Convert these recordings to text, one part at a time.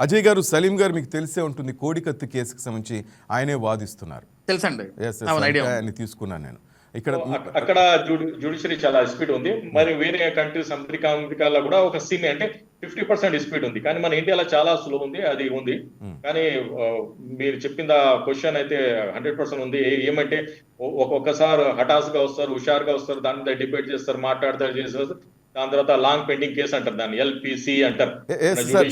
అజయ్ గారు సలీం గారు మీకు తెలిసే ఉంటుంది కోడికత్తి కేసుకు సంబంధించి ఆయనే వాదిస్తున్నారు. తెలుసండి. తీసుకున్నాను నేను. ఇక్కడ అక్క- అక్కడ జ్యుడిషియరీ చాలా స్పీడ్ ఉంది. మరి వేరే కంట్రీస్ అమెరికా అమెరికాలో కూడా ఒక సీమ్ అంటే ఫిఫ్టీ పర్సెంట్ స్పీడ్ ఉంది. కానీ మన ఇండియాలో చాలా స్లో ఉంది అది ఉంది. కానీ ఆ, మీరు చెప్పిన క్వశ్చన్ అయితే హండ్రెడ్ పర్సెంట్ ఉంది. ఏమంటే ఒక్కొక్కసారి హఠాస్గా వస్తారు హుషారుగా వస్తారు దాని మీద డిబేట్ చేస్తారు మాట్లాడతారు చేస్తారు దాని తర్వాత లాంగ్ పెండింగ్ కేసు అంటారు దాన్ని ఎల్పిసి అంటారు.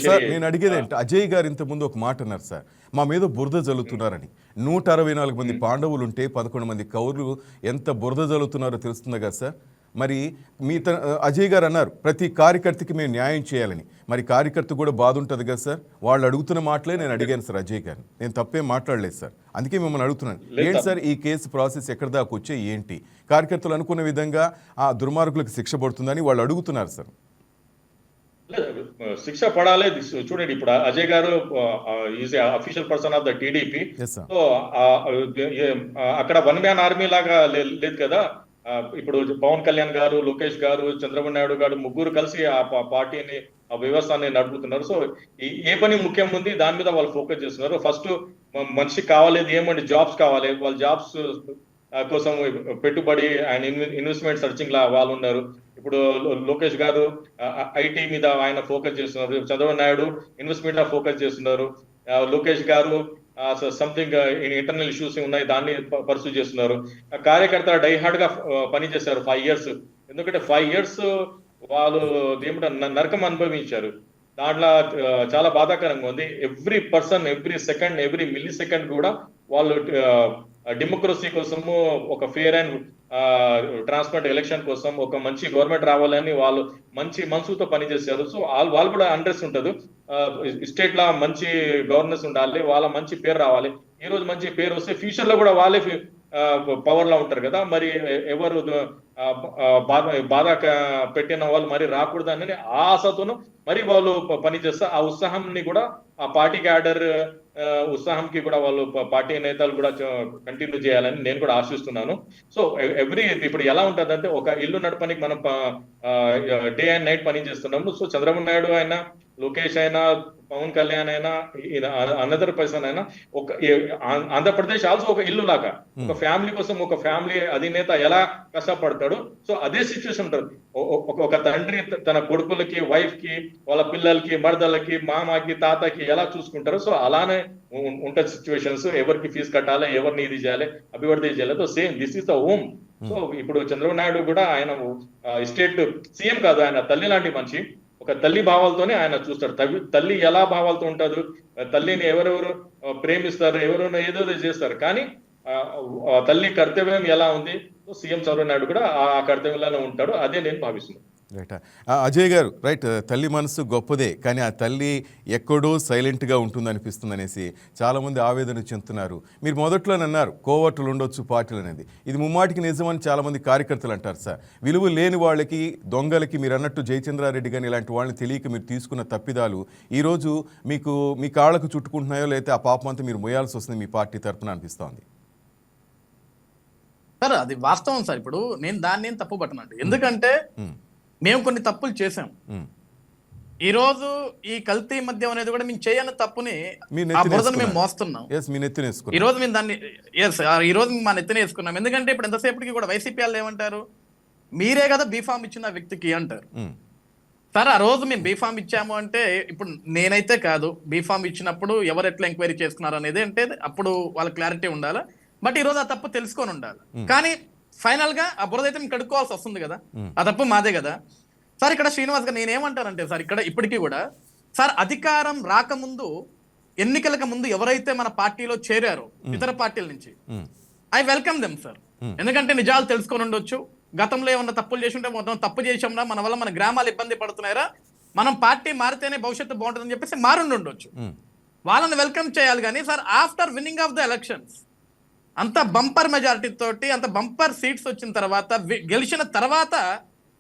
సార్ నేను అడిగేది ఏంటి? అజయ్ గారు ఇంత ముందు ఒక మాట అన్నారు సార్. మా మీద బురద జల్లుతున్నారని. నూట అరవై నాలుగు మంది పాండవులు ఉంటే పదకొండు మంది కౌరులు ఎంత బురద జల్లుతున్నారో తెలుస్తుంది కదా సార్? మరి మీ త- అజయ్ గారు అన్నారు ప్రతి కార్యకర్తకి మేము న్యాయం చేయాలని. మరి కార్యకర్త కూడా బాధ ఉంటుంది కదా సార్? వాళ్ళు అడుగుతున్న మాటలే నేను అడిగాను సార్ అజయ్ గారు నేను తప్పేం మాట్లాడలేదు సార్. అందుకే మిమ్మల్ని అడుగుతున్నాను. ఏంటి సార్. ఈ కేసు ప్రాసెస్ ఎక్కడి దాకా వచ్చే ఏంటి? కార్యకర్తలు అనుకున్న విధంగా ఆ దుర్మార్గులకు శిక్ష పడుతుందని వాళ్ళు అడుగుతున్నారు సార్. శిక్ష పడాలి. చూడండి ఇప్పుడు అజయ్ గారు is official person of the TDP. So అక్కడ వన్ మ్యాన్ ఆర్మీ లాగా లేదు కదా? ఇప్పుడు పవన్ కళ్యాణ్ గారు లోకేష్ గారు చంద్రబాబు నాయుడు గారు ముగ్గురు కలిసి ఆ పార్టీని ఆ వ్యవస్థని నడుపుతున్నారు. సో ఈ- ఏ పని ముఖ్యం ఉంది దాని మీద వాళ్ళు ఫోకస్ చేస్తున్నారు. ఫస్ట్ మనిషి కావాలేదు ఏమంటే జాబ్స్ కావాలి. వాళ్ళ జాబ్స్ కోసం పెట్టుబడి అండ్ ఇన్వెస్ట్మెంట్ సర్చింగ్ లా వాళ్ళు ఉన్నారు. ఇప్పుడు లోకేష్ గారు ఐటీ మీద ఆయన ఫోకస్ చేస్తున్నారు. చంద్రబాబు నాయుడు ఇన్వెస్ట్మెంట్ ఫోకస్ చేస్తున్నారు. లోకేష్ గారు సంథింగ్ ఇంటర్నల్ ఇష్యూస్ ఉన్నాయి దాన్ని పర్సూ చేస్తున్నారు. కార్యకర్త డైహార్డ్గా పనిచేశారు పని చేశారు ఫైవ్ ఇయర్స్ ఎందుకంటే ఫైవ్ ఇయర్స్ వాళ్ళు ఏమిట న- నరకం అనుభవించారు. దాంట్లో చాలా బాధాకరంగా ఉంది. Every person every second every millisecond కూడా వాళ్ళు డెమోక్రసీ కోసము ఒక ఫేర్ అండ్ ట్రాన్స్పరెంట్ ఎలక్షన్ కోసం ఒక మంచి గవర్నమెంట్ రావాలని వాళ్ళు మంచి మనసుతో పనిచేశారు. సో వాళ్ళు వాళ్ళు కూడా అండ్రెస్ ఉంటుంది. స్టేట్ లా మంచి గవర్నెన్స్ ఉండాలి వాళ్ళ మంచి పేరు రావాలి. ఈ రోజు మంచి పేరు వస్తే ఫ్యూచర్లో కూడా వాళ్ళే పవర్లో ఉంటారు కదా. మరి ఎవరు బాధ బాధ పెట్టిన వాళ్ళు మరి రాకూడదని ఆ ఆశతోను మరి వాళ్ళు ప- ఆ ఉత్సాహంని కూడా ఆ పార్టీ క్యాడర్ ఉత్సాహంకి కూడా వాళ్ళు పార్టీ నేతలు కూడా కంటిన్యూ చేయాలని నేను కూడా ఆశిస్తున్నాను. సో ఎవ్రీ ఇప్పుడు ఎలా ఉంటుందంటే ఒక ఇల్లు నడపనికి మనం డే అండ్ నైట్ పని చేస్తున్నాము. సో చంద్రబాబు నాయుడు అయినా లోకేష్ అయినా పవన్ కళ్యాణ్ అయినా అనదర్ పర్సన్ అయినా ఒక ఆంధ్రప్రదేశ్ ఆల్సో ఒక ఇల్లు లాగా ఒక ఫ్యామిలీ కోసం ఒక ఫ్యామిలీ అధినేత ఎలా కష్టపడతాడు సో అదే సిచ్యువేషన్ ఉంటుంది. ఒక తండ్రి తన కొడుకులకి వైఫ్కి వాళ్ళ పిల్లలకి మరదలకి మామకి తాతకి ఎలా చూసుకుంటారో సో అలానే ఉంటుంది సిచ్యువేషన్స్ ఎవరికి ఫీజు కట్టాలి ఎవరిని ఇది చేయాలి అభివృద్ధి చేయాలి so same this is the home so ఇప్పుడు చంద్రబాబు నాయుడు కూడా ఆయన స్టేట్ సీఎం కాదు ఆయన తల్లి లాంటి మనిషి. ఒక తల్లి భావాలతోనే ఆయన చూస్తాడు తల్లి తల్లి ఎలా భావాలతో ఉంటారు తల్లిని ఎవరెవరు ప్రేమిస్తారు? ఎవరెవరు ఏదో చేస్తారు. కానీ ఆ, తల్లి కర్తవ్యం ఎలా ఉంది? సీఎం చంద్రబాబు నాయుడు కూడా ఆ కర్తవ్యంలోనే ఉంటాడు. అదే నేను భావిస్తున్నాను. రైట్ అజయ్ గారు రైట్ తల్లి మనసు గొప్పదే కానీ ఆ తల్లి ఎక్కడో సైలెంట్గా ఉంటుంది అనిపిస్తుంది అనేసి చాలామంది ఆవేదన చెందుతున్నారు. మీరు మొదట్లోనే అన్నారు కోవట్లు ఉండొచ్చు పార్టీలు అనేది. ఇది ముమ్మాటికి నిజమని చాలామంది కార్యకర్తలు అంటారు సార్. విలువ లేని వాళ్ళకి దొంగలకి మీరు అన్నట్టు జయచంద్రారెడ్డి కానీ ఇలాంటి వాళ్ళని తెలియక మీరు తీసుకున్న తప్పిదాలు ఈరోజు మీకు మీ కాళ్ళకు చుట్టుకుంటున్నాయో లేకపోతే ఆ పాపం అంతా మీరు మోయాల్సి వస్తుంది మీ పార్టీ తరపున అనిపిస్తోంది. సార్ అది వాస్తవం సార్. ఇప్పుడు నేను దాన్ని తప్పు పట్టనండి ఎందుకంటే మేము కొన్ని తప్పులు చేసాం ఉమ్. ఈ రోజు ఈ కల్తీ మద్యం అనేది కూడా మేము చేయని తప్పుని ఆ బురదను మేము. మోస్తున్నాం. ఈ రోజు మేము దాన్ని ఎస్ ఈ రోజు మా నెత్తిన వేసుకున్నాం. ఎందుకంటే ఇప్పుడు ఎంతసేపటికి కూడా వైసీపీ వాళ్ళు ఏమంటారు? మీరే కదా బీఫామ్ ఇచ్చిన వ్యక్తికి అంటారు. సార్ ఆ రోజు మేము బీఫామ్ ఇచ్చాము అంటే ఇప్పుడు నేనైతే కాదు. బీఫామ్ ఇచ్చినప్పుడు ఎవరు ఎట్లా ఎంక్వైరీ చేసుకున్నారు అనేది అంటే అప్పుడు వాళ్ళ క్లారిటీ ఉండాలి. బట్ ఈ రోజు ఆ తప్పు తెలుసుకొని ఉండాలి. కానీ ఫైనల్గా ఆ బురద అయితే మేము కడుక్కోవాల్సి వస్తుంది కదా. ఆ తప్పు మాదే కదా. సార్ ఇక్కడ శ్రీనివాస్ గారు నేనేమంటానంటే సార్ ఇక్కడ ఇప్పటికీ కూడా సార్ అధికారం రాకముందు ఎన్నికలకు ముందు ఎవరైతే మన పార్టీలో చేరారో ఇతర పార్టీల నుంచి. I welcome them sir. ఎందుకంటే నిజాలు తెలుసుకొని ఉండొచ్చు. గతంలో ఏమన్నా తప్పులు చేసి ఉంటే మొత్తం తప్పు చేసాంరా మన వల్ల మన గ్రామాలు ఇబ్బంది పడుతున్నాయరా? మనం పార్టీ మారితేనే భవిష్యత్తు బాగుంటుందని చెప్పేసి మారుండి ఉండొచ్చు. వాళ్ళని వెల్కమ్ చేయాలి కానీ sir after winning of the elections అంత బంపర్ మెజారిటీ తోటి అంత బంపర్ సీట్స్ వచ్చిన తర్వాత గెలిచిన తర్వాత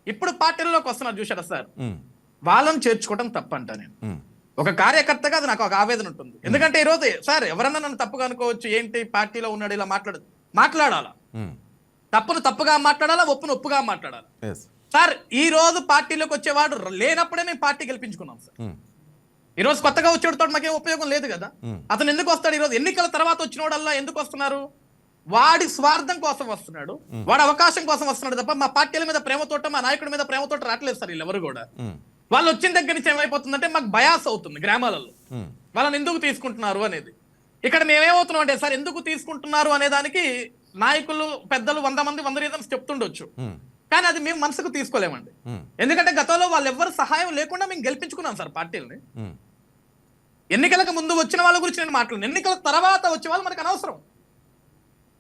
ఇప్పుడు పార్టీల్లోకి వస్తున్నారు చూసారా సార్. వాళ్ళని చేర్చుకోవడం తప్పంట నేను. ఒక కార్యకర్తగా అది నాకు ఒక ఆవేదన ఉంటుంది. ఎందుకంటే ఈ రోజు సార్ ఎవరన్నా నన్ను తప్పుగా అనుకోవచ్చు ఏంటి పార్టీలో ఉన్నాడు ఇలా మాట్లాడు మాట్లాడాలా. తప్పును తప్పుగా మాట్లాడాలా ఒప్పును ఒప్పుగా మాట్లాడాలా? సార్ ఈ రోజు పార్టీలోకి వచ్చేవాడు లేనప్పుడే మేము పార్టీ గెలిపించుకున్నాం సార్. ఈ రోజు కొత్తగా వచ్చేవాడితో మాకేం ఉపయోగం లేదు కదా? అతను ఎందుకు వస్తాడు ఈ రోజు? ఎన్నికల తర్వాత వచ్చినోడల్లా ఎందుకు వస్తున్నారు? వాడి స్వార్థం కోసం వస్తున్నాడు. వాడి అవకాశం కోసం వస్తున్నాడు తప్ప మా పార్టీల మీద ప్రేమతోట మా నాయకుడి మీద ప్రేమతోట రావట్లేదు సార్ వీళ్ళెవరు కూడా. వాళ్ళు వచ్చిన దగ్గర నుంచి ఏమైపోతుందంటే మాకు బయాస్ అవుతుంది గ్రామాలలో. వాళ్ళని ఎందుకు తీసుకుంటున్నారు అనేది. ఇక్కడ మేమేమవుతున్నాం అంటే సార్ ఎందుకు తీసుకుంటున్నారు అనే దానికి నాయకులు పెద్దలు వంద మంది వంద రీజన్స్ చెప్తుండొచ్చు. కానీ అది మేము మనసుకు తీసుకోలేమండి. ఎందుకంటే గతంలో వాళ్ళు ఎవ్వరు సహాయం లేకుండా మేము గెలిపించుకున్నాం సార్ పార్టీలని. ఎన్నికలకు ముందు వచ్చిన వాళ్ళ గురించి నేను మాట్లాడు ఎన్నికల తర్వాత వచ్చే వాళ్ళు మనకు అనవసరం.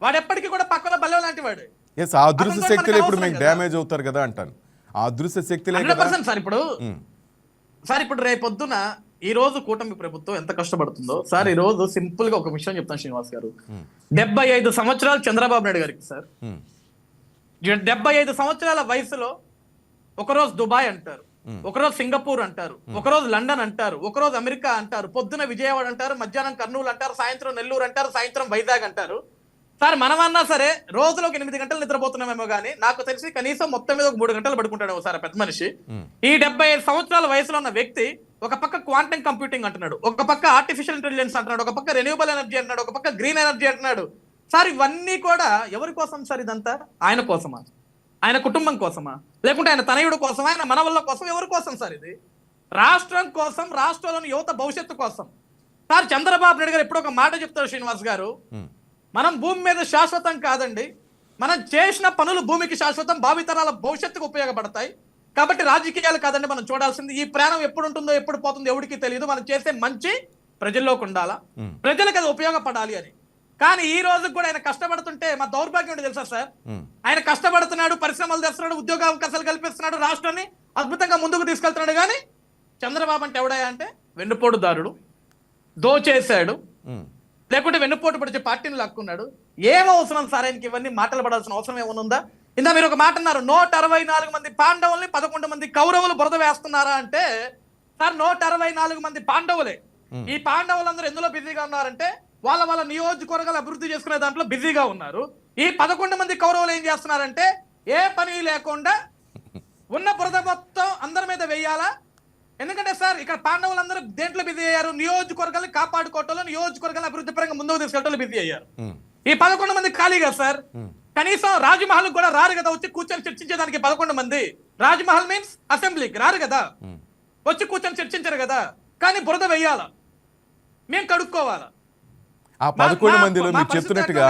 వాడు ఎప్పటికీ కూడా పక్కన బల్లె లాంటి వాడు ఎస్ ఆ అదృశ్య శక్తులు ఇప్పుడు మీకు. డ్యామేజ్ అవుతారు కదా అంటాను. ఆ అదృశ్య శక్తులే సార్ ఇప్పుడు. సార్ ఇప్పుడు రేపొద్దున ఈ రోజు కూటమి ప్రభుత్వం ఎంత కష్టపడుతుందో. సార్ ఈ రోజు సింపుల్గా ఒక విషయం చెప్తాను శ్రీనివాస్ గారు. డెబ్బై ఐదు సంవత్సరాలు చంద్రబాబు నాయుడు గారికి సార్. డెబ్బై ఐదు సంవత్సరాల వయసులో ఒకరోజు దుబాయ్ అంటారు. ఒకరోజు సింగపూర్ అంటారు. ఒకరోజు లండన్ అంటారు. ఒకరోజు అమెరికా అంటారు. పొద్దున విజయవాడ అంటారు. మధ్యాహ్నం కర్నూలు అంటారు. సాయంత్రం నెల్లూరు అంటారు. సాయంత్రం వైజాగ్ అంటారు. సార్ మనమన్నా సరే రోజులో ఒక ఎనిమిది గంటలు నిద్రపోతున్నామేమో కానీ నాకు తెలిసి కనీసం మొత్తం మీద ఒక మూడు గంటలు పడుకుంటాడు సార్ పెద్ద మనిషి. ఈ డెబ్బై ఐదు సంవత్సరాల వయసులో ఉన్న వ్యక్తి ఒక పక్క క్వాంటమ్ కంప్యూటింగ్ అంటున్నాడు ఒక పక్క ఆర్టిఫిషియల్ ఇంటెలిజెన్స్ అంటున్నాడు ఒక పక్క రెన్యూబుల్ ఎనర్జీ అంటున్నాడు ఒక పక్క గ్రీన్ ఎనర్జీ అంటున్నాడు. సార్ ఇవన్నీ కూడా ఎవరి కోసం సార్ ఇదంతా? ఆయన కోసమా? ఆయన కుటుంబం కోసమా? లేకుంటే ఆయన తనయుడు కోసమా? ఆయన మనవల్ల కోసం ఎవరి కోసం సార్ ఇది? రాష్ట్రం కోసం రాష్ట్రంలోని యువత భవిష్యత్తు కోసం. సార్ చంద్రబాబు నాయుడు గారు ఎప్పుడు ఒక మాట చెప్తారు శ్రీనివాస్ గారు. మనం భూమి మీద శాశ్వతం కాదండి. మనం చేసిన పనులు భూమికి శాశ్వతం భావితరాల భవిష్యత్తుకు ఉపయోగపడతాయి. కాబట్టి రాజకీయాలు కాదండి మనం చూడాల్సింది ఈ ప్రాణం ఎప్పుడు ఉంటుందో ఎప్పుడు పోతుందో ఎవరికి తెలియదు. మనం చేసే మంచి ప్రజల్లోకి ఉండాలా. ప్రజలకు అది ఉపయోగపడాలి అని. కానీ ఈ రోజు కూడా ఆయన కష్టపడుతుంటే మా దౌర్భాగ్యం తెలుసా సార్? ఆయన కష్టపడుతున్నాడు పరిశ్రమలు తెస్తున్నాడు ఉద్యోగ అవకాశాలు కల్పిస్తున్నాడు రాష్ట్రాన్ని అద్భుతంగా ముందుకు తీసుకెళ్తున్నాడు కానీ చంద్రబాబు అంటే ఎవడయ్యా అంటే? వెన్నుపోటుదారుడు. దోచేశాడు. లేకుంటే వెన్నుపోటు పడిచే పార్టీని లాక్కున్నాడు. ఏం అవసరం సార్ ఆయనకి ఇవన్నీ? మాటలు పడాల్సిన అవసరం ఏమైనా ఉందా? ఇందా మీరు ఒక మాట అన్నారు నూట అరవై నాలుగు మంది పాండవుల్ని పదకొండు మంది కౌరవులు బురద వేస్తున్నారా అంటే సార్ నూట అరవై నాలుగు మంది పాండవులే. ఈ పాండవులందరూ ఎందులో బిజీగా ఉన్నారంటే వాళ్ళ వాళ్ళ నియోజకవర్గాలు అభివృద్ధి చేసుకునే దాంట్లో బిజీగా ఉన్నారు. ఈ పదకొండు మంది కౌరవులు ఏం చేస్తున్నారంటే ఏ పని లేకుండా ఉన్న బురద మొత్తం అందరి మీద వెయ్యాలా ఎందుకంటే సార్ ఇక్కడ పాండవులందరూ దేంట్లో బిజీ అయ్యారు? నియోజకవర్గాన్ని కాపాడుకోవటంలో నియోజకవర్గాన్ని అభివృద్ధి పరంగా ముందుకు తీసుకెళ్ళటంలో బిజీ అయ్యారు. ఈ పదకొండు మంది ఖాళీగా సార్? కనీసం రాజ్మహల్ కూడా రారు కదా వచ్చి కూర్చొని చర్చించేదానికి పదకొండు మంది. రాజ్మహల్ మీన్స్ అసెంబ్లీకి రారు కదా. వచ్చి కూర్చొని చర్చించరు కదా? కానీ బురద వెయ్యాల మేము కడుక్కోవాలా. ఆ పదకొండు మందిలో మీరు చెప్తున్నట్టుగా